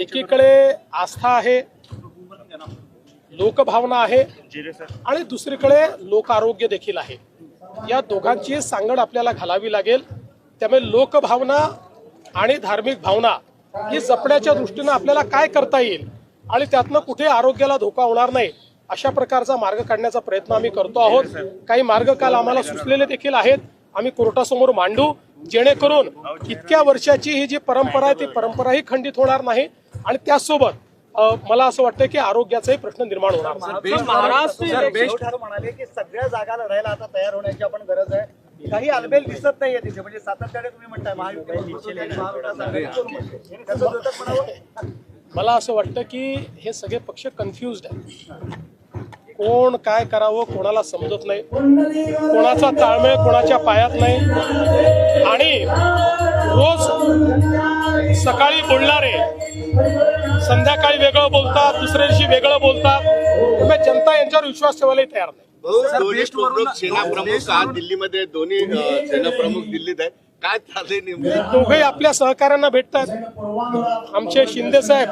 एकीकडे आस्था आहे लोकभावना आहे आणि दुसरीकडे लोक आरोग्य देखील आहे. या दोघांची सांगड आपल्याला घालावी लागेल. त्यामुळे लोकभावना आणि धार्मिक भावना ही जपण्याच्या दृष्टीनं आपल्याला काय करता येईल आणि त्यातनं कुठे आरोग्याला धोका होणार नाही अशा प्रकारचा मार्ग काढण्याचा प्रयत्न आम्ही करतो आहोत. काही मार्ग काल आम्हाला सुचलेले देखील आहेत. आम्ही कोर्टासमोर मांडू. जेणेकरून इतक्या वर्षाची ही जी परंपरा आहे ती परंपराही खंडित होणार नाही आणि त्याचसोबत अ, मला असं वाटतं की आरोग्याचाही प्रश्न निर्माण होणार. महाराष्ट्र म्हणाले की सगळ्या जागा लढायला आता तयार होण्याची आपण गरज आहे. काही अलबेल दिसत नाहीये तिथे म्हणजे सातत्याने तुम्ही म्हणताय महायुती मला असं वाटतं की हे सगळे पक्ष कन्फ्युज्ड आहेत. कोण काय करावं कोणाला समजत नाही. कोणाचा ताळमेळ कोणाच्या पायात नाही. आणि रोज सकाळी बोलणारे संध्याकाळी वेगळं बोलतात दुसऱ्या दिवशी वेगळं बोलतात. जनता यांच्यावर विश्वास ठेवायलाही तयार नाही. दोन्ही प्रमुख सेना प्रमुख आज दिल्लीमध्ये? दोन्ही अ, सेना प्रमुख दिल्लीत आहेत. काय चाललंय नेमकं? दोघेही आपल्या सहकाऱ्यांना भेटतात. आमचे शिंदे साहेब.